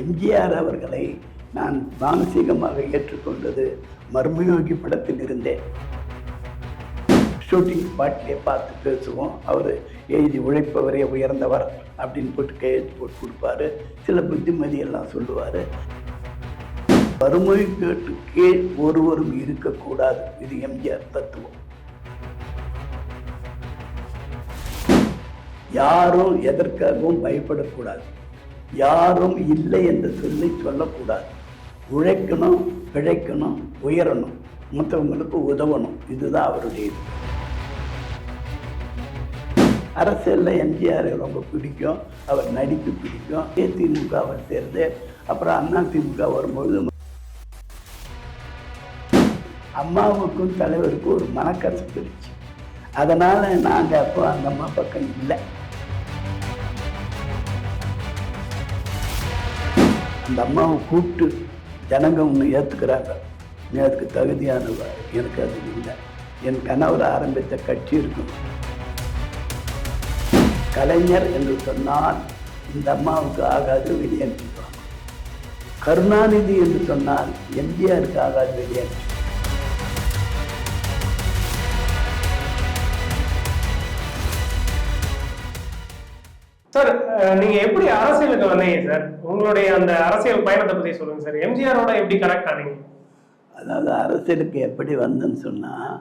எம்ஜிஆர் அவர்களை நான் மானசீகமாக ஏற்றுக்கொண்டது மர்மயோகி படத்தில் இருந்தேன் ஷூட்டிங் பாட்டிலே பார்த்து பேசுவோம். அவர் எழுதி உழைப்பவரே உயர்ந்தவர் அப்படின்னு போட்டு கையெழுத்து போட்டு கொடுப்பாரு. சில புத்திமதி எல்லாம் சொல்லுவார். வறுமை கேட்டு கீழ் ஒருவரும் இருக்கக்கூடாது. இது எம்ஜிஆர் தத்துவம். யாரும் எதற்காகவும் பயப்படக்கூடாது. யாரும் இல்லை என்ற சொல்லை சொல்லக்கூடாது. உழைக்கணும் பிழைக்கணும் உயரணும். மற்றவங்களுக்கு உதவணும். இதுதான் அவருடைய இது. அரசியலில் எம்ஜிஆர் ரொம்ப பிடிக்கும். அவர் நடிப்பு பிடிக்கும். திமுக அவர் சேர்ந்து அப்புறம் அண்ணா திமுக வரும்பொழுது அம்மாவுக்கும் தலைவருக்கும் ஒரு மனக்கசப்பு இருந்துச்சு. அதனால் நாங்கள் அப்போ அந்த அம்மா பக்கம் இல்லை. அந்த அம்மாவை கூப்பிட்டு ஜனங்க ஒன்று ஏற்றுக்கிறாங்க நீ அதுக்கு தகுதியானவ. எனக்கு அது இல்லை. என் கணவர் ஆரம்பித்த கட்சி இருக்கும். கலைஞர் என்று சொன்னால் இந்த அம்மாவுக்கு ஆகாது வெளியே கருணாநிதி என்று சொன்னால் எம்ஜிஆருக்கு ஆகாது வெளியே நீங்க எப்படி அரசியலுக்கு வந்தீங்க சார் உங்களுடைய அந்த அரசியல் பயணத்தை பத்தி சொல்லுங்க சார் எம்ஜிஆரோட எப்படி கனெக்ட் ஆனீங்க? அதாவது அரசியலுக்கு எப்படி வந்தேன்னு சொன்னால்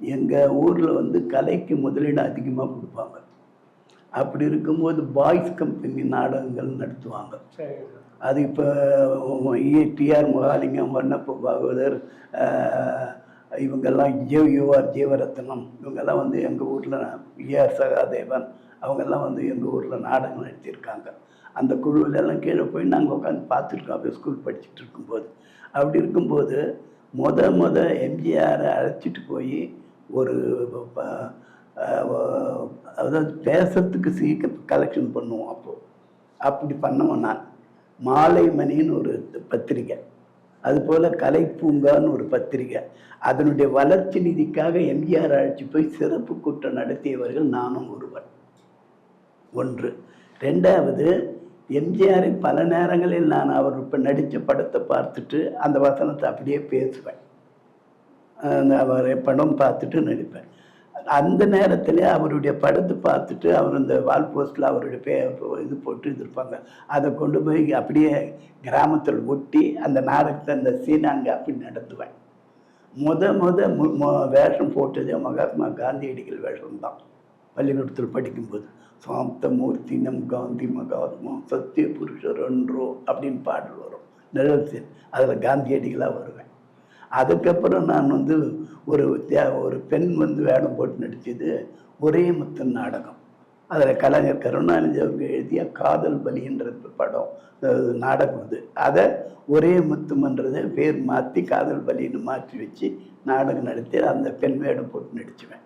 எங்கள் ஊரில் வந்து கலைக்கு முதலீடு அதிகமாக கொடுப்பாங்க. அப்படி இருக்கும்போது பாய்ஸ் கம்பெனி நாடகங்கள் நடத்துவாங்க. அது இப்போ டிஆர் மகாலிங்கம் வண்ணப்ப பாகவதர் இவங்கெல்லாம் ஜே யூஆர் ஜீவரத்னம். இவங்கெல்லாம் வந்து எங்கள் ஊரில் ஏஆர் சகாதேவன். அவங்கெல்லாம் வந்து எங்கள் ஊரில் நாடகம் நடத்தியிருக்காங்க. அந்த குழுவிலெல்லாம் கீழே போய் நாங்கள் உட்காந்து பார்த்துருக்கோம். அப்போ ஸ்கூல் படிச்சுட்டு இருக்கும்போது. அப்படி இருக்கும்போது முத முத எம்ஜிஆரை அழைச்சிட்டு போய் ஒரு ப- அதாவது பேசுறதுக்கு சீக்கிரம் கலெக்ஷன் பண்ணுவோம் அப்போது அப்படி பண்ணவன் நான். மாலை மணின்னு ஒரு பத்திரிகை அதுபோல் கலைப்பூங்கான்னு ஒரு பத்திரிகை. அதனுடைய வளர்ச்சி நிதிக்காக எம்ஜிஆர் அழைச்சி போய் சிறப்பு கூட்டம் நடத்தியவர்கள் நானும் ஒருவர் ஒன்று. ரெண்டாவது எம்ஜிஆரை பல நேரங்களில் நான் அவர் இப்போ நடித்த படத்தை பார்த்துட்டு அந்த வசனத்தை அப்படியே பேசுவேன். அந்த அவர் படம் பார்த்துட்டு நடிப்பேன். அந்த நேரத்தில் அவருடைய படத்தை பார்த்துட்டு அவர் அந்த வால் போஸ்டில் அவருடைய பே இது போட்டு இருப்பாங்க அதை கொண்டு போய் அப்படியே கிராமத்தில் ஒட்டி அந்த நாடகத்தை அந்த சீனை அங்கே அப்படி நடத்துவேன். முத முத வேஷம் போட்டதே மகாத்மா காந்தியடிகள் வேஷம் தான். பள்ளிக்கூடத்தில் படிக்கும்போது சாந்தமூர்த்தி நம் காந்தி மகாத்மா சத்திய புருஷர் ஒன்றோ அப்படின்னு பாடல் வரும். நிழல் சீன் அதில் காந்தியடிகளாக வருவேன். அதுக்கப்புறம் நான் வந்து ஒரு தே- ஒரு பெண் வந்து வேடம் போட்டு நடித்தது ஒரே முத்தன் நாடகம். அதில் கலைஞர் கருணாநிதி அவங்க எழுதிய காதல் பலின்ற படம் நாடகம் அது. அதை ஒரே முத்துமன்றதை பேர் மாற்றி காதல் பலின்னு மாற்றி வச்சு நாடகம் நடத்தி அந்த பெண் வேடம் போட்டு நடிச்சுவேன்.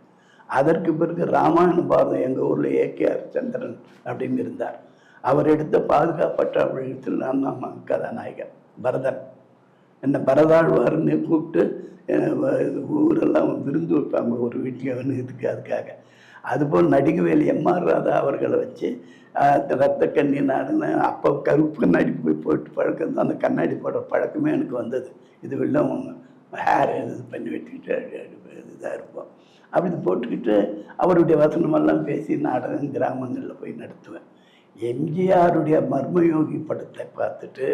அதற்கு பிறகு ராமாயண பாரதம் எங்கள் ஊரில் ஏகேஆர் சந்திரன் அப்படின்னு இருந்தார். அவர் எடுத்த பாதுகாப்பற்ற விழுத்தில் நான் தான் கதாநாயகன் பரதன். என்னை பரதாழ்வார்னு கூப்பிட்டு ஊரெல்லாம் விருந்து வைப்பாங்க ஒரு வீட்டில் இதுக்கு அதுக்காக. அதுபோல் நடிகவேலி எம்ஆர் ராதா அவர்களை வச்சு ரத்த கண்ணி நாடுன்னு அப்போ கருப்பு கண்ணாடி போய் போட்டு பழக்கம் தான். அந்த கண்ணாடி போடுற பழக்கமே எனக்கு வந்தது. இது வெள்ளம் ஹேர் இது பண்ணி வெட்டிக்கிட்டு இதாக இருப்போம். அப்படி இது போட்டுக்கிட்டு அவருடைய வசனமெல்லாம் பேசி நாடகம் கிராமங்களில் போய் நடத்துவேன். எம்ஜிஆருடைய மர்மயோகி படத்தை பார்த்துட்டு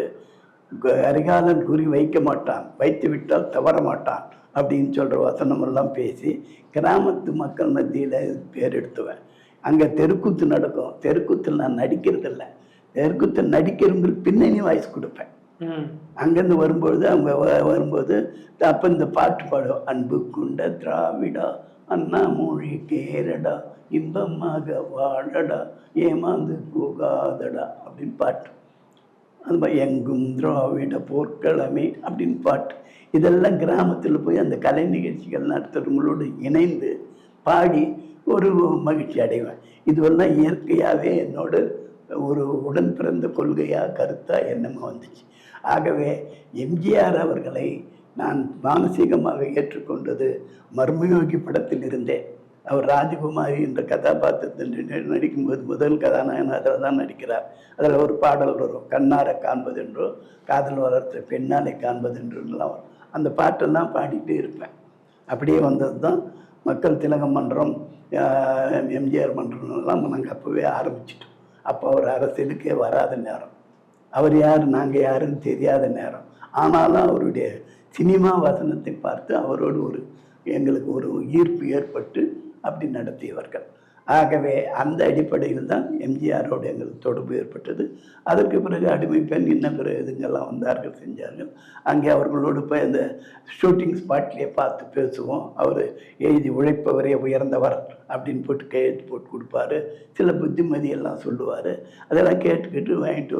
கு- அரிகாலன் குறி வைக்க மாட்டான். வைத்து விட்டால் தவற மாட்டான் அப்படின்னு சொல்கிற வசனமெல்லாம் பேசி கிராமத்து மக்கள் மத்தியில் பேர் எடுத்துவேன் அங்கே தெருக்கூத்து நடக்கும். தெருக்கூத்தில் நான் நடிக்கிறதில்ல. தெருக்கூத்து நடிக்கிறவங்களுக்கு பின்னணி வாய்ஸ் கொடுப்பேன். அங்கேருந்து வரும்பொழுது அவங்க வரும்போது அப்போ இந்த பாட்டு பாடும் அன்பு கொண்ட திராவிடா அண்ணா மொழி கேரடா இன்பமாக வாழடா ஏமாந்து போகாதடா அப்படின்னு பாட்டு. அது மாதிரி எங்கும் திராவிட போர்க்களமே அப்படின்னு பாட்டு. இதெல்லாம் கிராமத்தில் போய் அந்த கலை நிகழ்ச்சிகள் நடத்துகிறவங்களோடு இணைந்து பாடி ஒரு மகிழ்ச்சி அடைவேன். இதுவெல்லாம் இயற்கையாகவே என்னோட ஒரு உடன் பிறந்த கொள்கையாக கருத்தாக என்னமோ வந்துச்சு. ஆகவே எம்ஜிஆர் அவர்களை நான் மானசீகமாக ஏற்றுக்கொண்டது மர்மயோகி படத்தில் இருந்தேன். அவர் ராஜகுமாரி என்ற கதாபாத்திரத்தில் நடிக்கும்போது முதல் கதாநாயகன் அதில் தான் நடிக்கிறார். அதில் ஒரு பாடல் வரும் கண்ணார காண்பதென்றோ காதல் வளர்த்த பெண்ணாலை என்றெல்லாம் வரும். அந்த பாட்டெல்லாம் பாடிட்டே இருப்பேன். அப்படியே வந்தது தான் மக்கள் திலகம் மன்றம் எம்ஜிஆர் மன்றம்லாம் நாங்கள் அப்போவே ஆரம்பிச்சிட்டோம். அப்போ அவர் அரசியலுக்கே வராத நேரம். அவர் யார் நாங்கள் யாருன்னு தெரியாத நேரம். ஆனாலும் அவருடைய சினிமா வசனத்தை பார்த்து அவரோடு ஒரு எங்களுக்கு ஒரு ஈர்ப்பு ஏற்பட்டு அப்படி நடத்தியவர்கள். ஆகவே அந்த அடிப்படையில் தான் எம்ஜிஆரோடு எங்களுக்கு தொடர்பு ஏற்பட்டது. அதற்கு பிறகு அடிமை பெண் இன்ன பிற இதுங்கெல்லாம் வந்தார்கள் செஞ்சார்கள். அங்கே அவர்களோடு போய் அந்த ஷூட்டிங் ஸ்பாட்லேயே பார்த்து பேசுவோம். அவர் எழுதி உழைப்பவரே உயர்ந்தவர் அப்படின்னு போட்டு கையெழுத்து போட்டு கொடுப்பாரு. சில புத்திமதி எல்லாம் சொல்லுவார். அதெல்லாம் கேட்டுக்கிட்டு வாங்கிட்டு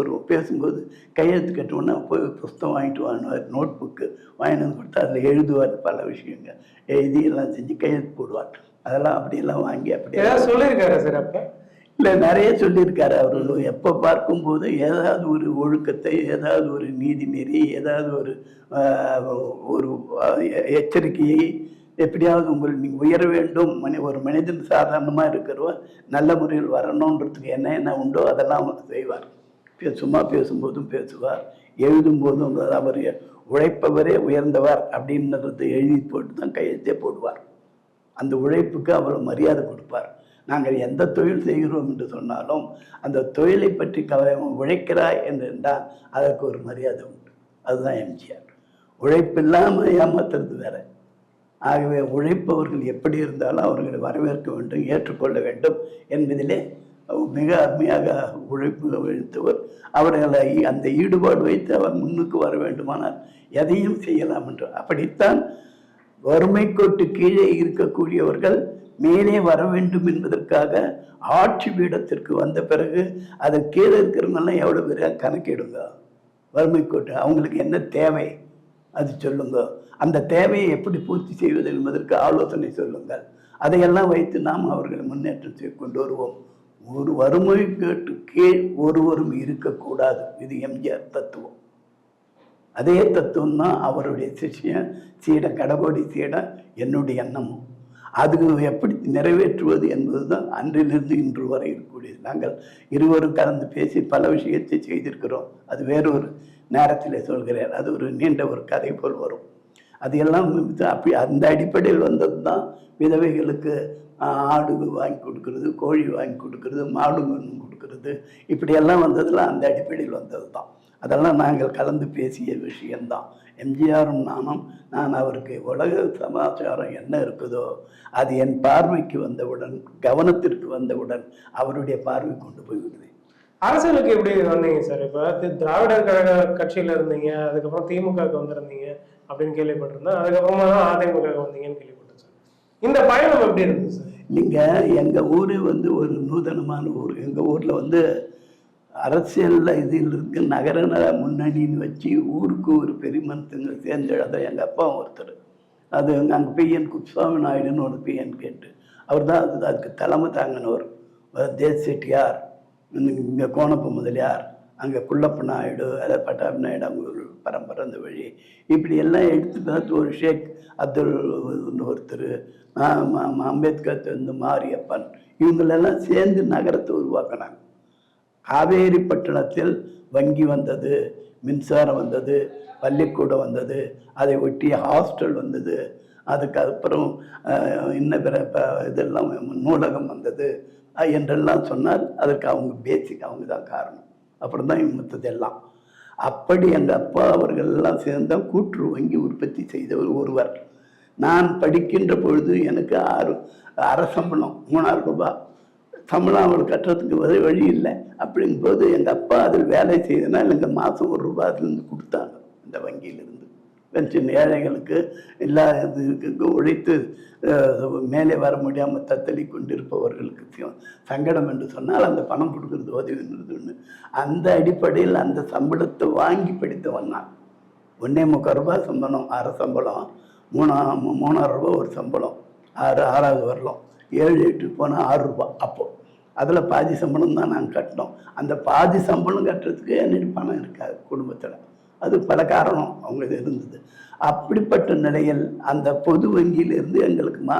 வருவோம். பேசும்போது கையெழுத்து கட்டுவோன்னா போய் புஸ்தகம் வாங்கிட்டு வாங்குவார் நோட் புக்கு வாங்கிட்டு வந்து கொடுத்தா அதில் எழுதுவார் பல விஷயங்கள். எழுதி எல்லாம் செஞ்சு கையெழுத்து போடுவார். அதெல்லாம் அப்படியெல்லாம் வாங்கி அப்படியே ஏதாவது சொல்லியிருக்காரு சார் அப்ப? இல்லை நிறைய சொல்லியிருக்காரு அவர். எப்போ பார்க்கும்போது ஏதாவது ஒரு ஒழுக்கத்தை ஏதாவது ஒரு நீதி நெறி ஏதாவது ஒரு ஒரு எச்சரிக்கையை எப்படியாவது உங்கள் நீங்கள் உயர வேண்டும். மனி ஒரு மனிதன் சாதாரணமாக இருக்கிறவர் நல்ல முறையில் வரணுன்றதுக்கு என்ன என்ன உண்டோ அதெல்லாம் செய்வார். சும்மா பேசும்போதும் பேசுவார். எழுதும்போதும் அவர் உழைப்பவரே உயர்ந்தவர் அப்படின்றது எழுதி போட்டு தான் கையெழுத்தே போடுவார். அந்த உழைப்புக்கு அவ்வளோ மரியாதை கொடுப்பார். நாங்கள் எந்த தொழில் செய்கிறோம் என்று சொன்னாலும் அந்த தொழிலை பற்றி கவலை உழைக்கிறாய் என்றால் அதற்கு ஒரு மரியாதை உண்டு. அதுதான் எம்ஜிஆர். உழைப்பில்லாமல் ஏமாத்துறது வேற. ஆகவே உழைப்பவர்கள் எப்படி இருந்தாலும் அவர்களை வரவேற்க வேண்டும் ஏற்றுக்கொள்ள வேண்டும் என்பதிலே மிக அருமையாக உழைப்பு எழுத்தவர் அவர்களை அந்த ஈடுபாடு வைத்து அவர் முன்னுக்கு வர வேண்டுமானால் எதையும் செய்யலாம் என்று. அப்படித்தான் வறுமை கோட்டு கீழே இருக்கக்கூடியவர்கள் மேலே வர வேண்டும் என்பதற்காக ஆட்சி பீடத்திற்கு வந்த பிறகு அது கீழே இருக்கிறவங்கெல்லாம் எவ்வளோ பேர் கணக்கிடுங்க? வறுமை கோட்டு அவங்களுக்கு என்ன தேவை? அது சொல்லுங்க. அந்த தேவையை எப்படி பூர்த்தி செய்வது என்பதற்கு ஆலோசனை சொல்லுங்கள். அதையெல்லாம் வைத்து நாம் அவர்களை முன்னேற்றம் கொண்டு வருவோம். ஒரு வறுமை கேட்டு கீழ் ஒருவரும் இருக்கக்கூடாது. இது எம்ஜிஆர் தத்துவம். அதே தத்துவம் தான் அவருடைய சிஷ்யன் சீட கடகோடி சீட என்னுடைய எண்ணமும். அது எப்படி நிறைவேற்றுவது என்பது தான் அன்றிலிருந்து இன்று வரை இருக்கக்கூடியது. நாங்கள் இருவரும் கலந்து பேசி பல விஷயத்தை செய்திருக்கிறோம். அது வேறொரு நேரத்தில் சொல்கிறேன். அது ஒரு நீண்ட ஒரு கதை போல் வரும். அது எல்லாம் அப்படி அந்த அடிப்படையில் வந்தது தான் விதவைகளுக்கு ஆடு வாங்கி கொடுக்கறது கோழி வாங்கி கொடுக்கறது மாடு மண் கொடுக்கறது. இப்படியெல்லாம் வந்ததில் அந்த அடிப்படையில் வந்தது தான் அதெல்லாம் நாங்கள் கலந்து பேசிய விஷயம்தான். எம்ஜிஆரும் நானும் நான் அவருக்கு உலக சமாச்சாரம் என்ன இருக்குதோ அது என் பார்வைக்கு வந்தவுடன் கவனத்திற்கு வந்தவுடன் அவருடைய பார்வை கொண்டு போய் விடுவேன் அரசியலுக்கு எப்படி வந்தீங்க சார்? இப்ப திராவிடர் கழக கட்சியில இருந்தீங்க அதுக்கப்புறம் திமுகவுக்கு வந்திருந்தீங்க அப்படின்னு கேள்விப்பட்டிருந்தேன் அதுக்கப்புறமா தான் அதிமுக வந்தீங்கன்னு கேள்விப்பட்டேன் சார். இந்த பயணம் எப்படி இருந்தது சார்? நீங்கள் எங்கள் ஊர் வந்து ஒரு நூதனமான ஊர். எங்கள் ஊரில் வந்து அரசியலில் இதில் இருக்கு. நகரநல முன்னணின்னு வச்சு ஊருக்கு ஒரு பெருமனத்துங்க சேர்ந்தெழுத எங்கள் அப்பா ஒருத்தர். அது அங்கே பிஎன் குப்சாமி நாயுடுன்னு ஒரு பிஎன் கேட்டு. அவர் தான் அது அதுக்கு தலைமை தாங்கினவர். தேஸ் செட்டியார். இங்கே கோணப்ப முதலியார். அங்கே குள்ளப்ப நாயுடு அதை பட்டாபி நாயுடு அவங்க பரம்பரை அந்த வழி. இப்படி எல்லாம் எடுத்து பார்த்து ஒரு ஷேக் அப்துல் ஒருத்தர் அம்பேத்கர் வந்து மாரியப்பன். இவங்களெல்லாம் சேர்ந்து நகரத்தை உருவாக்கினாங்க. காவேரி பட்டணத்தில் வங்கி வந்தது மின்சாரம் வந்தது பள்ளிக்கூடம் வந்தது அதை ஒட்டி ஹாஸ்டல் வந்தது. அதுக்கப்புறம் அப்புறம் இன்ன பிற இதெல்லாம் நூலகம் வந்தது. என்றெல்லாம் சொன்னால் அதற்கு அவங்க பேசிக் அவங்க தான் காரணம். அப்புறம் தான் மற்றதெல்லாம் அப்படி எங்கள் அப்பா அவர்கள் எல்லாம் சேர்ந்தா கூற்று வங்கி உற்பத்தி செய்தவர் ஒருவர். நான் படிக்கின்ற பொழுது எனக்கு ஆறு அரசம்பளம் மூணாயிரம் ரூபாய். சம்பளம் அவர் கட்டுறதுக்கு வழி வழி இல்லை. அப்படிங்கும்போது எங்கள் அப்பா அதில் வேலை செய்தனால் எங்கள் மாதம் ஒரு ரூபா அதுலேருந்து கொடுத்தாங்க இந்த வங்கியிலிருந்து. பென்ஷன் ஏழைகளுக்கு எல்லா இதுக்கு உழைத்து மேலே வர முடியாமல் தத்தளி கொண்டிருப்பவர்களுக்கு சங்கடம் என்று சொன்னால் அந்த பணம் கொடுக்கறது உதவிங்கிறதுன்னு அந்த அடிப்படையில் அந்த சம்பளத்தை வாங்கி படித்தவன் நான். ஒன்றே முக்கால் ரூபாய் சம்பளம் அரை சம்பளம் மூணா மூணாயிரம் ரூபாய் ஒரு சம்பளம் ஆறு ஆறாவது வரலாம். ஏழு எட்டு போனால் ஆறு ரூபாய் அப்போது அதில் பாதி சம்பளம் தான் நாங்கள் கட்டினோம். அந்த பாதி சம்பளம் கட்டுறதுக்கு என்னடி பணம் இருக்காது குடும்பத்தில். அது பல காரணம் அவங்க இருந்தது. அப்படிப்பட்ட நிலையில் அந்த பொது வங்கியிலிருந்து எங்களுக்கு மா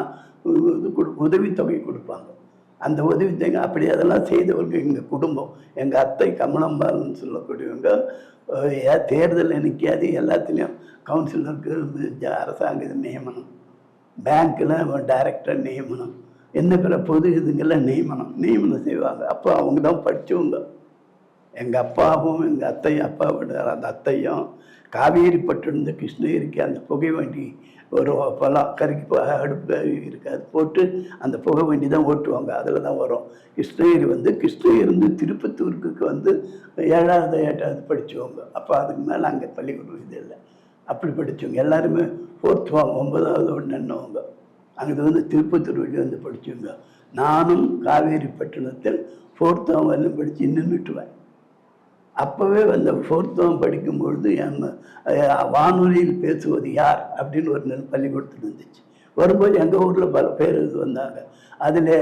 இது கொடு உதவித்தொகை கொடுப்பாங்க. அந்த உதவித்தொகை அப்படி அதெல்லாம் செய்தவங்க எங்கள் குடும்பம். எங்கள் அத்தை கமலம்பாள்னு சொல்லக்கூடியவங்க ஏன் தேர்தலில் நிற்காது எல்லாத்துலேயும் கவுன்சிலருக்கு அரசாங்க இது நியமனம். பேங்க்கில் டைரக்டர் நியமனம். என்ன பிற பொது இதுங்கெல்லாம் நியமனம் நியமனம் செய்வாங்க. அப்போ அவங்க தான் படித்தவங்க எங்கள் அப்பாவும் எங்கள் அத்தையும் அப்பாவோட அந்த அத்தையும் காவேரிப்பட்டிருந்து கிருஷ்ணகிரிக்கு அந்த புகை வண்டி ஒரு பழம் கறிக்கு அடுப்பு இருக்காது போட்டு அந்த புகை வண்டி தான் ஓட்டுவாங்க. அதில் தான் வரும். கிருஷ்ணகிரி வந்து கிருஷ்ணகிரிந்து திருப்பத்தூருக்கு வந்து ஏழாவது எட்டாவது படித்தவங்க அப்போ அதுக்கு மேலே அங்கே பள்ளிக்கூடம் இது இல்லை. அப்படி படித்தவங்க எல்லாருமே ஃபோர்த் ஃபார்ம் ஒன்பதாவது நின்னவங்க. அங்கே வந்து திருப்பத்தூர் வழி வந்து படிச்சுங்க நானும் காவேரிப்பட்டினத்தில் ஃபோர்த்தாம் வரலும் படித்து நின்றுட்டுவேன் அப்போவே அந்த ஃபோர்த்தாம் படிக்கும்பொழுது என் வானொலியில் பேசுவது யார் அப்படின்னு ஒரு நெல் பள்ளிக்கூடத்தில் இருந்துச்சு. வரும்போது எங்கள் ஊரில் பல பேர் இது வந்தாங்க. அதில்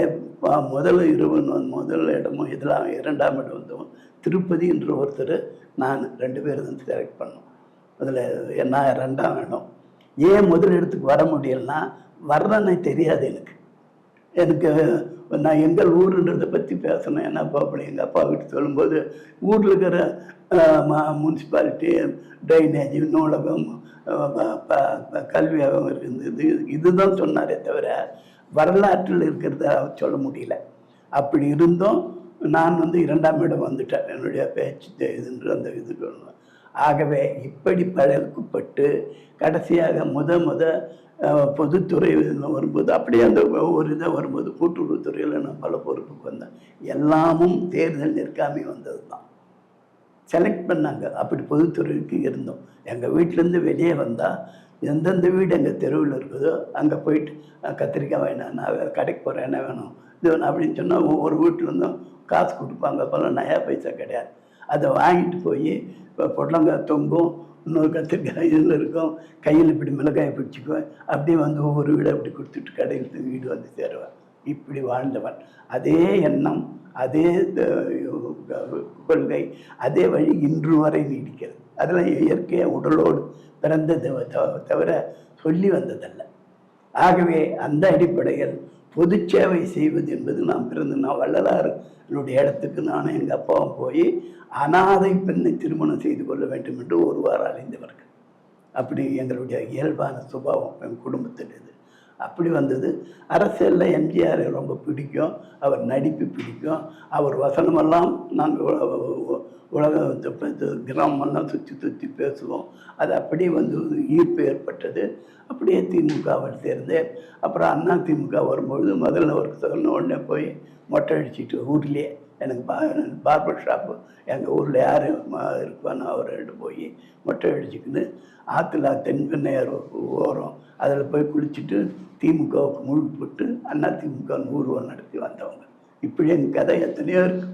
முதல் இருவன் முதல் இடமும் இதெல்லாம் இரண்டாம் இடம் வந்தவன் திருப்பதி என்ற ஒருத்தர் நான் ரெண்டு பேரும் வந்து செலக்ட் பண்ணோம். அதில் நான் ரெண்டாம் இடம். ஏன் முதல் இடத்துக்கு வர முடியலன்னா வர்றேன்னு தெரியாது எனக்கு. எனக்கு நான் எங்கள் ஊருன்றதை பற்றி பேசணும். என்ன அப்பா அப்படி எங்கள் அப்பா கிட்ட சொல்லும்போது ஊரில் இருக்கிற முனிசிபாலிட்டி ட்ரைனேஜ் நூலகம் கல்வியாகவும் இருந்தது. இதுதான் சொன்னாரே தவிர வரலாற்றில் இருக்கிறத சொல்ல முடியல. அப்படி இருந்தும் நான் வந்து இரண்டாம் இடம் வந்துட்டேன். என்னுடைய பேச்சு இதுன்ற அந்த இது சொல்லணும் ஆகவே இப்படி பழக்கப்பட்டு கடைசியாக முத முத பொதுத்துறை வரும்போது அப்படியே அந்த ஒரு இதாக வரும்போது கூட்டுறவுத்துறையில் நான் பல பொறுப்புக்கு வந்தேன். எல்லாமும் தேர்தல் நிற்காமி வந்தது தான் செலக்ட் பண்ணாங்க. அப்படி பொதுத்துறைக்கு இருந்தோம். எங்கள் வீட்டிலேருந்து வெளியே வந்தால் எந்தெந்த வீடு எங்கள் தெருவில் இருக்குதோ அங்கே போயிட்டு கத்திரிக்காய் வேணாம் நான் வேறு கடைக்கு போகிறேன் என்ன வேணும்? இது வேணும் அப்படின்னு சொன்னால் ஒவ்வொரு வீட்டிலேருந்தும் காசு கொடுப்பாங்க. அப்போல்லாம் நயா பைசா கிடையாது. அதை வாங்கிட்டு போய் இப்போ பொடலங்காய் தொங்கும் இன்னொரு கத்திரிக்காய் இதில் இருக்கும். கையில் இப்படி மிளகாயை பிடிச்சிக்குவேன். அப்படியே வந்து ஒவ்வொரு வீடை அப்படி கொடுத்துட்டு கடையில் வீடு வந்து சேருவேன். இப்படி வாழ்ந்தவன். அதே எண்ணம் அதே த- கொள்கை அதே வழி இன்று வரை நீடிக்கிறது. அதெல்லாம் இயற்கையாக உடலோடு பிறந்த தவிர சொல்லி வந்ததல்ல. ஆகவே அந்த அடிப்படையில் பொது சேவை செய்வது என்பது நான் பிறந்து நான் வள்ளலாருடைய இடத்துக்கு நான் எங்கள் அப்பாவும் போய் அனாதை பெண்ணை திருமணம் செய்து கொள்ள வேண்டும் என்று ஒரு வாரம் அலைந்தவர்கள். அப்படி எங்களுடைய இயல்பான சுபாவம் என் குடும்பத்தில் இது. அப்படி வந்தது. அரசியலில் எம்ஜிஆர் ரொம்ப பிடிக்கும். அவர் நடிப்பு பிடிக்கும். அவர் வசனமெல்லாம் நாங்கள் உலக கிராமமெல்லாம் சுற்றி சுற்றி பேசுவோம். அது அப்படியே வந்து ஈர்ப்பு ஏற்பட்டது. அப்படியே திமுகவில் சேர்ந்து அப்புறம் அண்ணா திமுக வரும்பொழுது முதல்ல ஒரு சொன்ன உடனே போய் மொட்டை அடிச்சிட்டு ஊர்லேயே எனக்கு பா பார்பர் ஷாப்பு எங்கள் ஊரில் யார் இருப்பானோ அவர்கிட்ட போய் மொட்டை அடிச்சுக்கின்னு ஆற்றுல தென்கண்ணையார் ஓரம் அதில் போய் குளிச்சுட்டு திமுகவுக்கு முழுக்கு போட்டு அண்ணா திமுக ஊர்வம் நடத்தி வந்தவங்க. இப்படி என் கதை எத்தனையோ இருக்கு.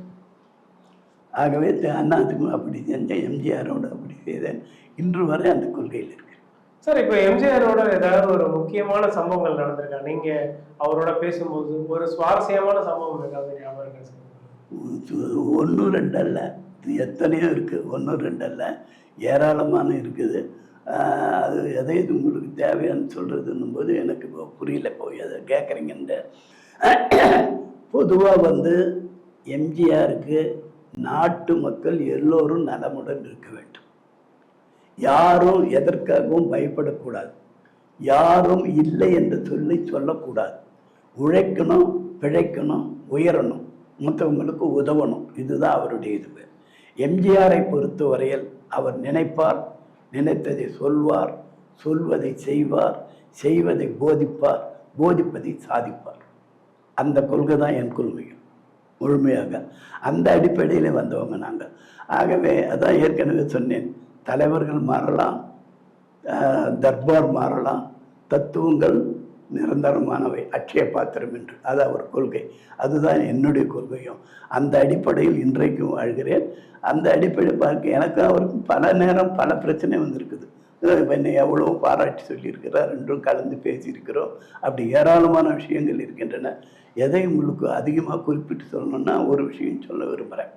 ஆகவே அண்ணா திமுக அப்படி செஞ்சேன் எம்ஜிஆரோட அப்படி செய்தேன். இன்று வரை அந்த கொள்கையில் இருக்கு. சார் இப்போ எம்ஜிஆரோட ஏதாவது ஒரு முக்கியமான சம்பவங்கள் நடந்திருக்கா? நீங்க அவரோட பேசும்போது ஒரு சுவாரஸ்யமான சம்பவம் ஏதாவது ஞாபகம் இருக்கா சார்? ஒன்று ரெண்டு அல்ல. எத்தனையோ இருக்குது ஒன்று ரெண்டு அல்ல. ஏராளமான இருக்குது. அது எதை இது உங்களுக்கு தேவையான்னு சொல்கிறதுன்னும் போது எனக்கு இப்போ புரியல. போய் அதை கேட்குறீங்கன்ட்டு. பொதுவாக வந்து எம்ஜிஆருக்கு நாட்டு மக்கள் எல்லோரும் நலமுடன் இருக்க வேண்டும். யாரும் எதற்காகவும் பயப்படக்கூடாது. யாரும் இல்லை என்று சொல்லி சொல்லக்கூடாது. உழைக்கணும் பிழைக்கணும் உயரணும் மற்றவங்களுக்கு உதவணும். இதுதான் அவருடைய இது. எம்ஜிஆரை பொறுத்தவரையில் அவர் நினைப்பார் நினைத்ததை சொல்வார் சொல்வதை செய்வார் செய்வதை போதிப்பார் போதிப்பதை சாதிப்பார். அந்த கொள்கை தான் என் கொள்கையும் முழுமையாக. அந்த அடிப்படையில் வந்தவங்க நாங்கள். ஆகவே அதான் ஏற்கனவே சொன்னேன். தலைவர்கள் மாறலாம் தர்பார் மாறலாம் தத்துவங்கள் நிரந்தரமானவை. அட்சய பாத்திரம் என்று. அது அவர் கொள்கை. அதுதான் என்னுடைய கொள்கையும். அந்த அடிப்படையில் இன்றைக்கும் வாழ்கிறேன். அந்த அடிப்படை பார்க்க எனக்கு அவருக்கும் பல நேரம் பல பிரச்சனை வந்திருக்குது. என்னை எவ்வளோ பாராட்டி சொல்லியிருக்கிறார். ரெண்டும் கலந்து பேசியிருக்கிறோம். அப்படி ஏராளமான விஷயங்கள் இருக்கின்றன. எதை உங்களுக்கு அதிகமாக குறிப்பிட்டு சொல்லணும்னா ஒரு விஷயம் சொல்ல விரும்புகிறேன்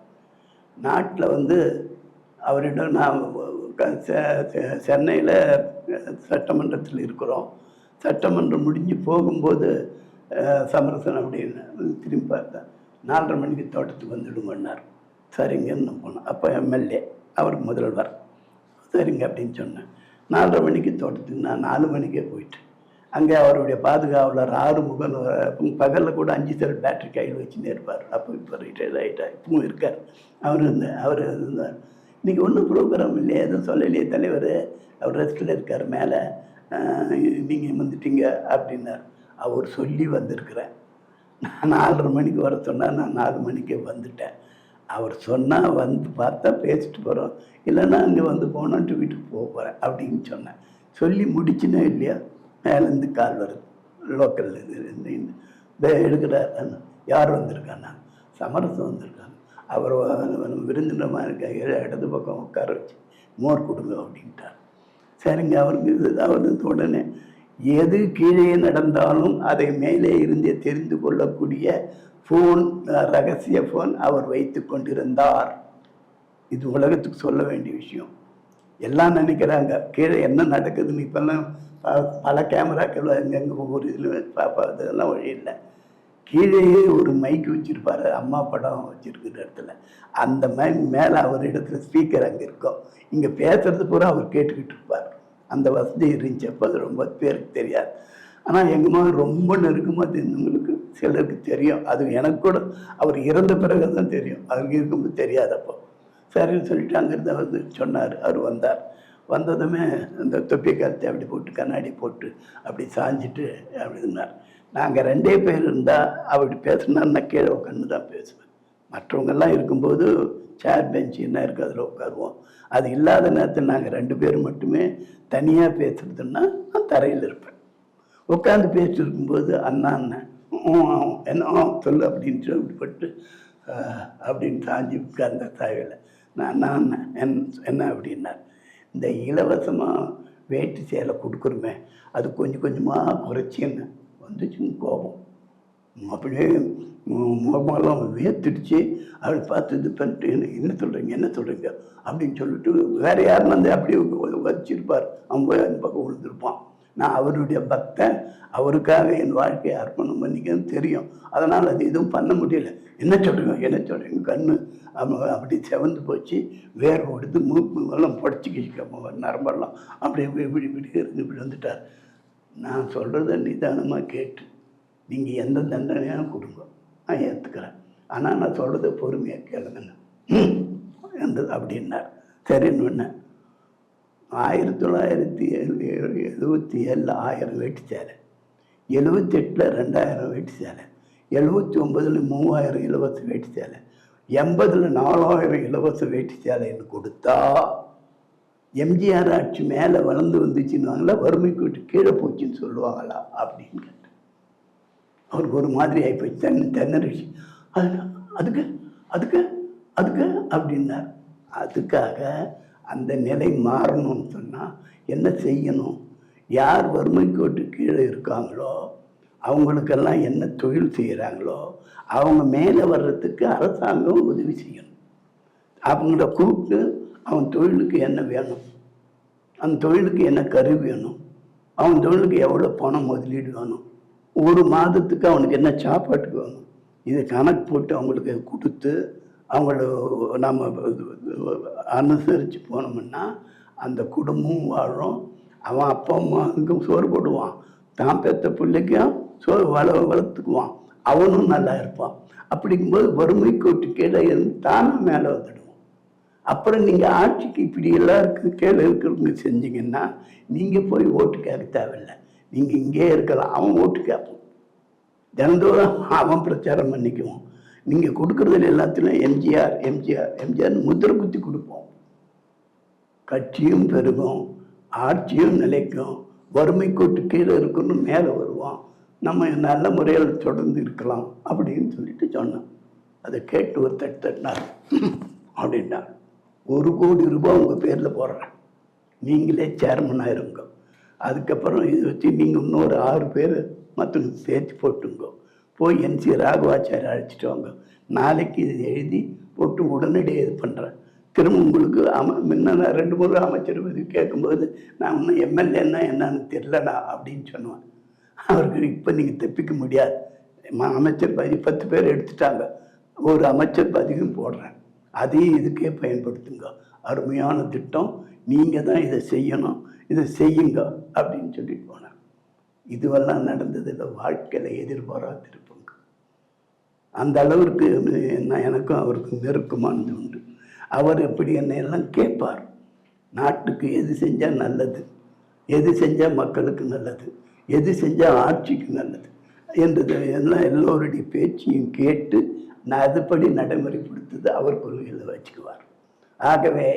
நாட்டில் வந்து அவரிடம் நான் சென்னையில் சட்டமன்றத்தில் இருக்கிறோம். சட்டமன்றம் முடிஞ்சு போகும்போது சமரசன் அப்படின்னு திரும்பி பார்த்தேன் நாலரை மணிக்கு தோட்டத்துக்கு வந்துடுங்கன்னார் சரிங்கன்னு நான் போனேன். அப்போ எம்எல்ஏ அவர் முதல்வர். சரிங்க அப்படின்னு சொன்னேன். நாலரை மணிக்கு தோட்டத்துக்கு நான் நாலு மணிக்கே போயிட்டேன். அங்கே அவருடைய பாதுகாவலர் ஆறு ஆறுமுகன் பகலில் கூட அஞ்சு செல் பேட்டரி கையில் வச்சுன்னே இருப்பார். அப்போ இப்போ ரிட்டையர் ஆகிட்டார் இப்பவும் இருக்கார். அவர் இருந்தார் அவர் இருந்தார் இன்றைக்கி ஒன்றும் ப்ரோக்ராம் இல்லையே எதுவும் சொல்லலையே தலைவர். அவர் ரெஸ்ட்டில் இருக்கார் மேலே. நீங்கள் வந்துட்டீங்க அப்படின்னார். அவர் சொல்லி வந்திருக்கிறேன். நான் நாலரை மணிக்கு வர சொன்னால் நான் நாலு மணிக்கே வந்துட்டேன். அவர் சொன்னால் வந்து பார்த்தா பேசிட்டு போகிறோம் இல்லைன்னா அங்கே வந்து போனோன்ட்டு வீட்டுக்கு போக போகிறேன் அப்படின்னு சொன்னேன். சொல்லி முடிச்சுனா இல்லையா மேலேருந்து கால் வருது. லோக்கலில் இருந்து எடுக்கிறார். யார் வந்திருக்காண்ணா சமரசம் வந்திருக்காங்க அவர் விருந்தினமாக இடது பக்கம் உட்கார வச்சு மோர் கொடுங்க அப்படின்ட்டார். சரிங்க அவருக்கு இது அவர் உடனே எது கீழே நடந்தாலும் அதை மேலே இருந்தே தெரிந்து கொள்ளக்கூடிய ஃபோன் ரகசிய ஃபோன் அவர் வைத்து கொண்டிருந்தார். இது உலகத்துக்கு சொல்ல வேண்டிய விஷயம். எல்லாம் நினைக்கிறாங்க கீழே என்ன நடக்குதுன்னு இப்போல்லாம் பல கேமராக்கள் எங்கெங்கே ஒவ்வொரு இதில் பார்ப்பதெல்லாம் வழி இல்லை. கீழேயே ஒரு மைக் வச்சிருப்பார். அம்மா படம் வச்சுருக்கிற இடத்துல. அந்த மை மேலே அவர் இடத்துல ஸ்பீக்கர் அங்கே இருக்கும். இங்கே பேசுறது பூரா அவர் கேட்டுக்கிட்டு இருப்பார். அந்த வசதி இருந்துச்சு அப்போ அது ரொம்ப பேருக்கு தெரியாது. ஆனால் எங்கம்மா ரொம்ப நெருக்கமாக தெரிஞ்சவங்களுக்கு சிலருக்கு தெரியும். அது எனக்கு கூட. அவர் இறந்த பிறகு தான் தெரியும். அவருக்கு இருக்கும்போது தெரியாதப்போ சரின்னு சொல்லிட்டு அங்கேருந்து வந்து சொன்னார். அவர் வந்தார். வந்ததுமே அந்த தொப்பி காலத்தை அப்படி போட்டு கண்ணாடி போட்டு அப்படி சாஞ்சிட்டு அப்படி இருந்தார் நாங்கள் ரெண்டே பேர் இருந்தால் அப்படி பேசுனா நான் கீழே உட்காந்து தான் பேசுவேன். மற்றவங்கெல்லாம் இருக்கும்போது சேர் பெஞ்சு என்ன இருக்குது அதில் உட்காருவோம் அது இல்லாத நேரத்தில் நாங்கள் ரெண்டு பேர் மட்டுமே தனியாக பேசுறதுன்னா நான் தரையில் இருப்பேன். உட்காந்து பேசிட்டு இருக்கும்போது அண்ணா அண்ணன் என்ன சொல்லு அப்படின்ட்டு அப்படி அப்படின்னு சாஞ்சி உட்கார்ந்த தாயில் நான் அண்ணா அண்ணன் என் என்ன? அப்படின்னார். இந்த இலவசமாக வேட்டி சேலை கொடுக்குறோமே அது கொஞ்சம் கொஞ்சமாக குறைச்சின்னு வந்துச்சுன்னு கோபம் அப்படியே மு- முகமெல்லாம் வேத்துடுச்சு அவளை பார்த்து இது பண்ணிட்டு என்ன என்ன சொல்கிறீங்க என்ன சொல்கிறீங்க அப்படின்னு சொல்லிட்டு வேறு யாருன்னு வந்து அப்படியே வச்சிருப்பார் அவன் போய் அந்த பக்கம் விழுந்திருப்பான் நான் அவருடைய பக்தன் அவருக்காக என் வாழ்க்கையை அர்ப்பணம் பண்ணிக்கன்னு தெரியும் அதனால் அது எதுவும் பண்ண முடியல என்ன சொல்கிறீங்க என்ன சொல்கிறீங்க கண்ணு அவங்க அப்படி செவந்து போச்சு வேர் கொடுத்து மூக்கு எல்லாம் புடச்சிக்கிச்சு நரம்பெல்லாம் அப்படியே இப்படி இப்படி இப்படி இருந்து இப்படி வந்துட்டார் நான் சொல்கிறத நிதானமாக கேட்டு நீங்கள் எந்த தண்டனையாக கொடுங்க. நான் ஏற்றுக்கிறேன் ஆனால் நான் சொல்கிறத பொறுமையாக கேளுங்க எந்த அப்படின்னார். சரின்னு ஒன்று ஆயிரத்தி தொள்ளாயிரத்தி ஏழு எழுபத்தி ஏழில் ஆயிரம் வேட்டி சேலை எழுபத்தெட்டில் ரெண்டாயிரம் வேட்டி சேலை எழுபத்தி ஒம்பதில் மூவாயிரம் இலவச வேட்டி சேலை எண்பதில் நாலாயிரம் இலவச வேட்டி சேலைன்னு கொடுத்தா எம்ஜிஆர் ஆட்சி மேலே வளர்ந்து வந்துச்சுன்னுவாங்களா வறுமை கூட்டு கீழே போச்சுன்னு சொல்லுவாங்களா அப்படின்னு கேட்டேன். அவருக்கு ஒரு மாதிரி ஆகிப்போச்சு தென்ன தென்னரிசி. அது அதுக்கு அதுக்கு அதுக்கு அப்படின்னார். அதுக்காக அந்த நிலை மாறணும்னு சொன்னால் என்ன செய்யணும்? யார் வறுமை கோட்டு கீழே இருக்காங்களோ அவங்களுக்கெல்லாம் என்ன தொழில் செய்கிறாங்களோ அவங்க மேலே வர்றதுக்கு அரசாங்கம் உதவி செய்யணும். அவங்கள கூப்பிட்டு அவன் தொழிலுக்கு என்ன வேணும்? அந்த தொழிலுக்கு என்ன கருவி வேணும்? அவன் தொழிலுக்கு எவ்வளோ பணம் முதலீடு வேணும்? ஒரு மாதத்துக்கு அவனுக்கு என்ன சாப்பாட்டுக்கு வேணும்? இது கணக்கு போட்டு அவங்களுக்கு கொடுத்து அவங்கள நம்ம அனுசரித்து போனோம்னா அந்த குடும்பமும் வாழும். அவன் அப்பா அம்மாவுக்கும் சோறு போடுவான் தான் பெற்ற பிள்ளைக்கும் சோறு வள வளர்த்துக்குவான். அவனும் நல்லா இருப்பான். அப்படிங்கும்போது வறுமை கோட்டு கீழே இருந்து தானும் மேலே வந்துடுவான் அப்புறம் நீங்கள் ஆட்சிக்கு இப்படி எல்லாருக்கும் கீழே இருக்கிறவங்க செஞ்சீங்கன்னா நீங்கள் போய் ஓட்டு கேட்க தேவையில்லை. நீங்கள் இங்கே இருக்கலாம். அவன் ஓட்டு கேட்பான். தினந்தோறும் அவன் பிரச்சாரம் பண்ணிக்குவோம் நீங்கள் கொடுக்குறதுல எல்லாத்துலையும் எம்ஜிஆர் எம்ஜிஆர் எம்ஜிஆர்னு முத்திரை குத்தி கொடுப்போம். கட்சியும் பெருகும் ஆட்சியும் நிலைக்கும் வறுமை கோட்டு கீழே இருக்கணும்னு மேலே வருவான். நம்ம நல்ல முறையில் தொடர்ந்து இருக்கலாம் அப்படின்னு சொல்லிட்டு சொன்னோம் அதை கேட்டு ஒரு தட்டு தட்டினார். அப்படின்னார். ஒரு கோடி ரூபாய் உங்கள் பேரில் போடுறேன். நீங்களே சேர்மனாக இருங்க அதுக்கப்புறம் இதை வச்சு நீங்கள் இன்னொரு ஆறு பேர் மற்றவங்க சேர்த்து போட்டுங்க. போய் என்சி ராகவாச்சாரி அழைச்சிட்டு வாங்க. நாளைக்கு இது எழுதி போட்டு உடனடியாக இது பண்ணுறேன் திரும்ப உங்களுக்கு அம முன்ன ரெண்டு மூணு அமைச்சர் பதவி கேட்கும்போது நான் இன்னும் எம்எல்ஏன்னா என்னன்னு தெரிலடா அப்படின்னு சொன்னேன். அவருக்கு இப்போ நீங்கள் தப்பிக்க முடியாது. அமைச்சர் பதவி பத்து பேர் எடுத்துட்டாங்க. ஒரு அமைச்சர் பதவியும் போடுறேன். அதையும் இதுக்கே பயன்படுத்துங்க. அருமையான திட்டம். நீங்கள் தான் இதை செய்யணும். இதை செய்யுங்க அப்படின்னு சொல்லிட்டு போனேன் இதுவெல்லாம் நடந்ததில் வாழ்க்கையில் எதிர்பாராதிருப்பங்க. அந்த அளவிற்கு நான் எனக்கும் அவருக்கும் நெருக்கமானது உண்டு. அவர் எப்படி என்னையெல்லாம் கேட்பார். நாட்டுக்கு எது செஞ்சால் நல்லது? எது செஞ்சால் மக்களுக்கு நல்லது? எது செஞ்சால் ஆட்சிக்கு நல்லது? என்றது எல்லாம் எல்லோருடைய பேச்சையும் கேட்டு நான் அதுபடி நடைமுறைப்படுத்துது அவர் கொள்கைகளை வச்சுக்குவார். ஆகவே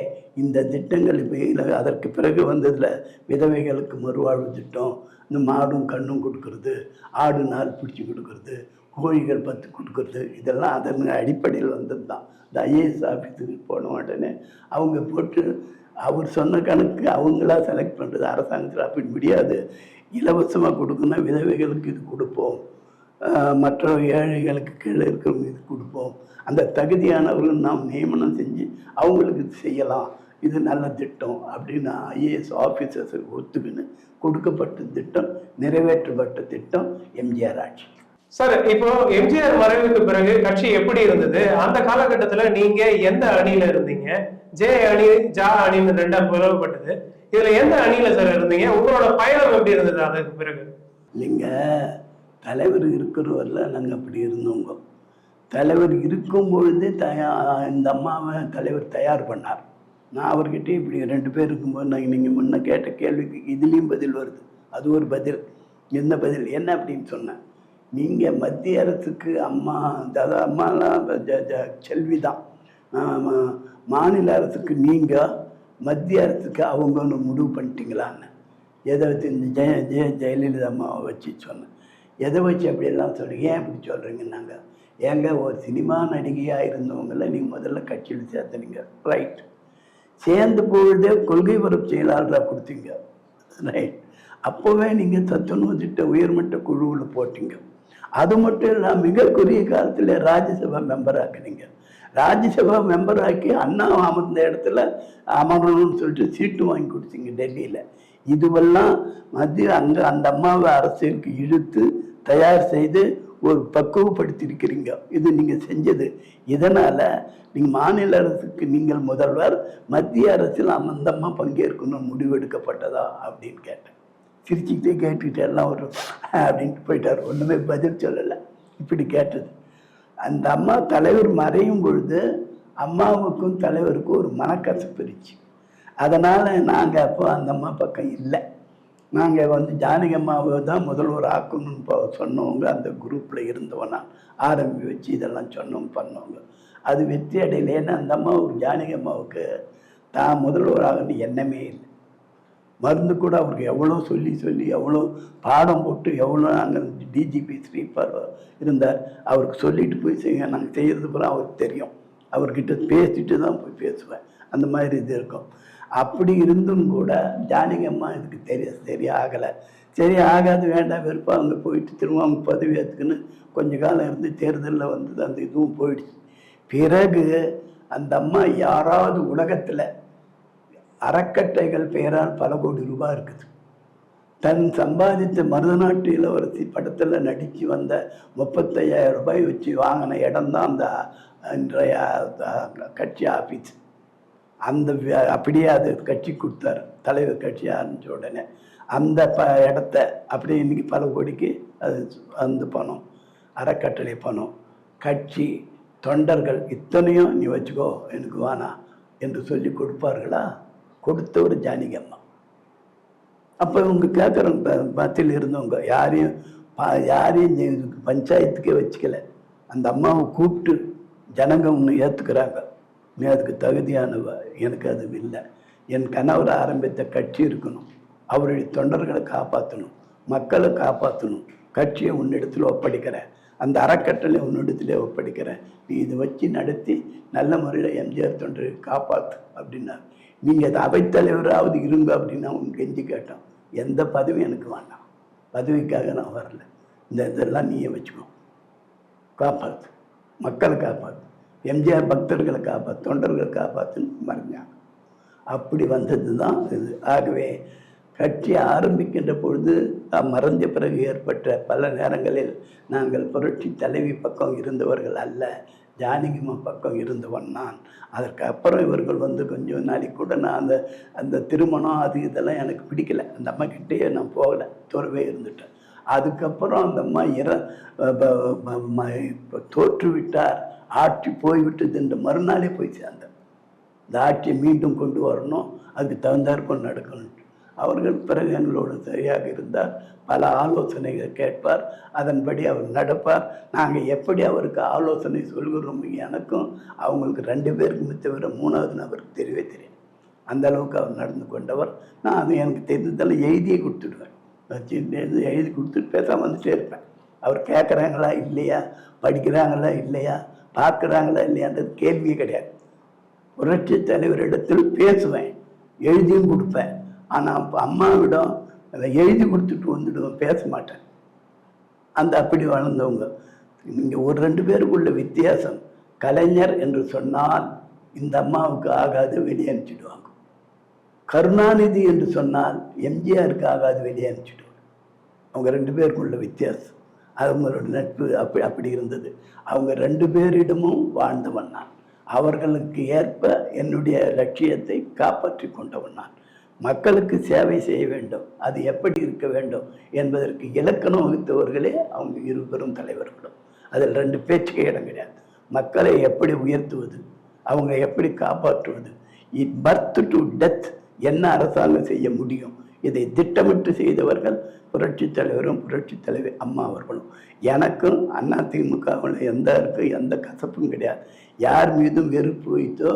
இந்த திட்டங்கள் இப்போ அதற்கு பிறகு வந்ததில் விதவைகளுக்கு மறுவாழ்வு திட்டம் இந்த மாடும் கண்ணும் கொடுக்கறது ஆடு நாள் பிடிச்சி கொடுக்கறது கோழிகள் பத்து கொடுக்கறது இதெல்லாம் அதன் அடிப்படையில் வந்தது தான் இந்த ஐஏஎஸ் ஆஃபீஸுக்கு போன உடனே அவங்க போட்டு அவர் சொன்ன கணக்கு அவங்களா செலக்ட் பண்ணுறது அரசாங்கத்தில் அப்படி முடியாது. இலவசமாக கொடுக்குன்னா விதவைகளுக்கு இது கொடுப்போம். மற்ற ஏழைகளுக்கு கீழே இருக்கிறவங்க இது கொடுப்போம். அந்த தகுதியானவர்கள் நாம் நியமனம் செஞ்சு அவங்களுக்கு செய்யலாம். இது நல்ல திட்டம் அப்படின்னு ஐஏஎஸ் ஆஃபீஸர்ஸ் ஒத்துக்கின்னு கொடுக்கப்பட்ட திட்டம் நிறைவேற்றப்பட்ட திட்டம் எம்ஜிஆர் ஆட்சி. சார் இப்போ எம்ஜிஆர் மறைவுக்கு பிறகு கட்சி எப்படி இருந்தது? அந்த காலகட்டத்துல நீங்க எந்த அணியில இருந்தீங்க? ஜே அணி ஜா அணின்னு ரெண்டா பிளவுபட்டது. இதுல எந்த அணியில சார் இருந்தீங்க? உங்களோட பயணம் எப்படி இருந்தது அதுக்கு பிறகு? இல்லைங்க தலைவர் இருக்கிறவரில் நாங்கள் அப்படி இருந்தோங்க. தலைவர் இருக்கும் பொழுதே தயா இந்த அம்மாவை தலைவர் தயார் பண்ணார். நான் அவர்கிட்ட இப்படி ரெண்டு பேர் இருக்கும்போது நாங்கள் நீங்கள் முன்ன கேட்ட கேள்விக்கு இதுலேயும் பதில் வருது. அது ஒரு பதில். என்ன பதில்? என்ன அப்படின்னு சொன்னேன் நீங்கள் மத்திய அரசுக்கு அம்மா அதாவது அம்மாலாம் செல்வி தான் மாநில அரசுக்கு நீங்கள் மத்திய அரசுக்கு அவங்கன்னு முடிவு பண்ணிட்டீங்களான்னு. எதை வச்சு? இந்த ஜெய ஜெய ஜெயலலிதா அம்மாவை வச்சு சொன்னேன் எதை வச்சு அப்படியெல்லாம் சொல்கிறீங்க ஏன் இப்படி சொல்கிறீங்கன்னாங்க ஏங்க ஒரு சினிமா நடிகையாக இருந்தவங்கள நீங்கள் முதல்ல கட்சியில் சேர்த்துனீங்க. ரைட் சேர்ந்து பொழுதே கொள்கை பரப்பு செயலாளராக கொடுத்தீங்க. ரைட் அப்போவே நீங்கள் சத்துணவு திட்ட உயர்மட்ட குழுவில் போட்டீங்க. அது மட்டும் இல்லாமல் மிக குறுகிய காலத்தில் ராஜ்யசபா மெம்பர் ஆக்குனீங்க. ராஜ்யசபா மெம்பர் ஆக்கி அண்ணா அமர்ந்த இடத்துல அமரணும்னு சொல்லிட்டு சீட்டு வாங்கி கொடுத்தீங்க டெல்லியில். இதுவெல்லாம் மத்திய அங்கே அந்த அம்மாவை அரசியலுக்கு இழுத்து தயார் செய்து ஒரு பக்குவப்படுத்தியிருக்கிறீங்க. இது நீங்கள் செஞ்சது இதனால் நீங்கள் மாநில அரசுக்கு நீங்கள் முதல்வர் மத்திய அரசில் அந்த அம்மா பங்கேற்கணும் முடிவெடுக்கப்பட்டதா அப்படின்னு கேட்டேன். சிரிச்சுக்கிட்டே கேட்டுக்கிட்டு எல்லாம் ஒரு அப்படின்ட்டு போயிட்டார். ஒன்றுமே பதில் சொல்லலை. இப்படி கேட்டது. அந்த அம்மா தலைவர் மறையும் பொழுது அம்மாவுக்கும் தலைவருக்கும் ஒரு மனக்கசப்பு இருந்துச்சு. அதனால் நாங்கள் அப்போ அந்த அம்மா பக்கம் இல்லை. நாங்கள் வந்து ஜானகி அம்மாவை தான் முதல்வர் ஆக்கணும்னு சொன்னவங்க அந்த குரூப்பில் இருந்தவனா ஆரம்பி வச்சு இதெல்லாம் சொன்னோம் பண்ணவங்க அது வெற்றி அடையலேன்னு அந்த அம்மாவுக்கு ஜானகி அம்மாவுக்கு தான் முதல்வர் எண்ணமே இல்லை. மருந்து கூட அவருக்கு எவ்வளோ சொல்லி சொல்லி எவ்வளோ பாடம் போட்டு எவ்வளோ நாங்கள் டிஜிபி ஸ்ரீபர் இருந்தார். அவருக்கு சொல்லிட்டு போய் செய்ய நாங்கள் செய்கிறது பூரா அவருக்கு தெரியும். அவர்கிட்ட பேசிட்டு தான் போய் பேசுவேன். அந்த மாதிரி இது இருக்கும். அப்படி இருந்தும் கூட ஜானகம்மா இதுக்கு தெரிய சரி ஆகலை சரி ஆகாது வேண்டாம் வெறுப்பா அங்கே போயிட்டு திரும்ப அவங்க பதவி ஏற்றுக்குன்னு கொஞ்ச காலம் இருந்து தேர்தலில் வந்தது அந்த இதுவும் போயிடுச்சு. பிறகு அந்த அம்மா யாராவது உலகத்தில் அறக்கட்டைகள் பெயரால் பல கோடி ரூபாய் இருக்குது. தன் சம்பாதித்த மருதநாட்டு இளவரசி படத்தில் நடித்து வந்த முப்பத்தையாயிரம் ரூபாய் வச்சு வாங்கின இடம் தான் அந்த இன்றைய கட்சி ஆஃபீஸ் அந்த அப்படியே அது கட்சி கொடுத்தாரு. தலைவர் கட்சி ஆரம்பித்த உடனே. அந்த ப இடத்த அப்படியே இன்னைக்கு பல கோடிக்கு அது அந்த பணம் அறக்கட்டளை பணம் கட்சி தொண்டர்கள் இத்தனையும் நீ வச்சுக்கோ எனக்கு வேணாம் என்று சொல்லி கொடுப்பார்களா? கொடுத்த ஒரு அம்மா. அப்போ இவங்க கேட்குறவங்க மத்தியில் இருந்தவங்க. யாரையும் பா- யாரையும் நீ- பஞ்சாயத்துக்கே வச்சுக்கல. அந்த அம்மாவை கூப்பிட்டு ஜனங்க ஒன்று ஏற்றுக்கிறாங்க நீ அதுக்கு தகுதியானவ. எனக்கு அது இல்லை என் கணவர் ஆரம்பித்த கட்சி இருக்கணும். அவருடைய தொண்டர்களை காப்பாற்றணும் மக்களை காப்பாற்றணும் கட்சியை உன்னிடத்தில் ஒப்படைக்கிறேன். அந்த அறக்கட்டளை உன்னிடத்திலே ஒப்படைக்கிறேன். நீ இதை வச்சு நடத்தி நல்ல முறையில் எம்ஜிஆர் தொண்டரை காப்பாற்று அப்படின்னார். நீங்கள் அவைத்தலைவராவது இருங்க அப்படின்னு அவங்க கெஞ்சி கேட்டோம் எந்த பதவியும் எனக்கு வேண்டாம். பதவிக்காக நான் வரல. இந்த இதெல்லாம் நீயே வச்சுக்கோ. காப்பாற்று மக்களை காப்பாற்று எம்ஜிஆர் பக்தர்களை காப்பாற்று தொண்டர்களை காப்பாற்றுன்னு மறைஞ்சாங்க. அப்படி வந்தது தான் இது. ஆகவே கட்சி ஆரம்பிக்கின்ற பொழுது மறைஞ்ச பிறகு ஏற்பட்ட பல நேரங்களில் நாங்கள் புரட்சி தலைவி பக்கம் இருந்தவர்கள் அல்ல ஜானகிமா பக்கம் இருந்தவன் நான். அதற்கு அப்புறம் இவர்கள் வந்து கொஞ்சம் நாளைக்கு கூட நான் அந்த அந்த திருமணம் அது இதெல்லாம் எனக்கு பிடிக்கல. அந்த அம்மா கிட்டேயே நான் போகலை துறவே இருந்துட்டேன். அதுக்கப்புறம் அந்த அம்மா இற தோற்றுவிட்டார். ஆட்சி போய்விட்டது என்று மறுநாளே போய் சேர்ந்தேன். இந்த ஆட்சியை மீண்டும் கொண்டு வரணும் அதுக்கு தகுந்தாற்போல் நடக்கணும். அவர்கள் பிறகு எங்களோடு சரியாக இருந்தார். பல ஆலோசனைகள் கேட்பார். அதன்படி அவர் நடப்பார். நாங்கள் எப்படி அவருக்கு ஆலோசனை சொல்கிறோம் எனக்கும் அவங்களுக்கு ரெண்டு பேருக்குமே தவிர மூணாவது நபருக்கு தெரியவே தெரியும் அந்த அளவுக்கு அவர் நடந்து கொண்டவர். நான் அது எனக்கு தெரிஞ்சதெல்லாம் எழுதியே கொடுத்துடுவேன். எழுதி கொடுத்துட்டு பேசாமல் வந்துட்டே இருப்பேன். அவர் கேட்குறாங்களா இல்லையா? படிக்கிறாங்களா இல்லையா? பார்க்குறாங்களா இல்லையான்றது கேள்வியே கிடையாது. புரட்சி தலைவரிடத்தில் பேசுவேன் எழுதியும் கொடுப்பேன். ஆனால் அம்மாவிடம் அதை எழுதி கொடுத்துட்டு வந்துடுவேன் பேச மாட்டேன். அந்த அப்படி வளர்ந்தவங்க இங்கே ஒரு ரெண்டு பேருக்குள்ள வித்தியாசம். கலைஞர் என்று சொன்னால் இந்த அம்மாவுக்கு ஆகாது வெளியே அனுப்பிச்சிடுவாங்க. கருணாநிதி என்று சொன்னால் எம்ஜிஆருக்கு ஆகாது வெளியே அனுப்பிச்சிடுவாங்க. அவங்க ரெண்டு பேருக்குள்ள வித்தியாசம். அவங்களோட நட்பு அப்படி அப்படி இருந்தது. அவங்க ரெண்டு பேரிடமும் வாழ்ந்தவன் நான் அவர்களுக்கு ஏற்ப என்னுடைய லட்சியத்தை காப்பாற்றி கொண்டவன் நான் மக்களுக்கு சேவை செய்ய வேண்டும். அது எப்படி இருக்க வேண்டும் என்பதற்கு இலக்கணம் வகுத்தவர்களே அவங்க இருபெரும் தலைவர்களும். அதில் ரெண்டு பேச்சுக்கே இடம் கிடையாது. மக்களை எப்படி உயர்த்துவது? அவங்க எப்படி காப்பாற்றுவது? பர்த் டு டெத் என்ன அரசாங்கம் செய்ய முடியும்? இதை திட்டமிட்டு செய்தவர்கள் புரட்சி தலைவரும் புரட்சி தலைவி அம்மா அவர்களும். எனக்கும் அண்ணா திமுகவில் எந்த இருக்கும் எந்த கசப்பும் கிடையாது. யார் மீதும் வெறுப்பு வைத்தோ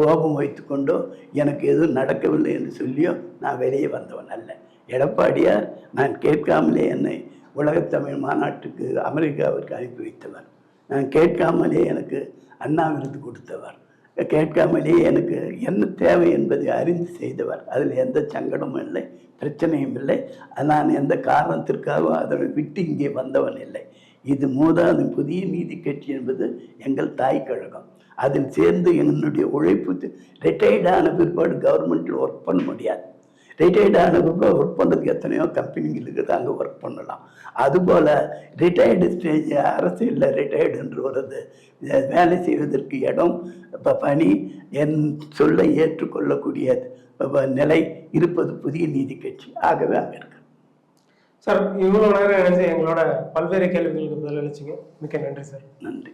கோபம் வைத்துக்கொண்டோ எனக்கு எதுவும் நடக்கவில்லை என்று சொல்லியோ நான் வெளியே வந்தவன் அல்ல. எடப்பாடியார் நான் கேட்காமலே என்னை உலகத்தமிழ் மாநாட்டுக்கு அமெரிக்காவிற்கு அனுப்பி வைத்தவர். நான் கேட்காமலே எனக்கு அண்ணா விருது கொடுத்தவர். கேட்காமலே எனக்கு என்ன தேவை என்பதை அறிந்து செய்தவர். அதில் எந்த சங்கடமும் இல்லை பிரச்சனையும் இல்லை. நான் எந்த காரணத்திற்காகவும் அதனை விட்டு இங்கே வந்தவன் இல்லை. இது மூதாவது புதிய நீதி கட்சி என்பது எங்கள் தாய் கழகம். அதில் சேர்ந்து என்னுடைய உழைப்பு ரிட்டையர்டான பிற்பாடு கவர்மெண்ட்டில் ஒர்க் பண்ண முடியாது. ரிட்டையர்ட் ஆன பிறகு ஒர்க் பண்ணுறதுக்கு எத்தனையோ கம்பெனிகள் இருக்குது அங்கே ஒர்க் பண்ணலாம். அதுபோல் ரிட்டையர்டு ஸ்டேஜ் அரசியலில் ரிட்டையர்டு என்று வருது. வேலை செய்வதற்கு இடம் இப்போ பணி என் சொல்லை ஏற்றுக்கொள்ளக்கூடிய நிலை இருப்பது புதிய நீதி கட்சி. ஆகவே அங்கே இருக்கு. சார் இவ்வளோ நேரம் நினைச்சு எங்களோட பல்வேறு கேள்விகளுக்கு பதில் அளிச்சிங்க மிக்க நன்றி சார். நன்றி.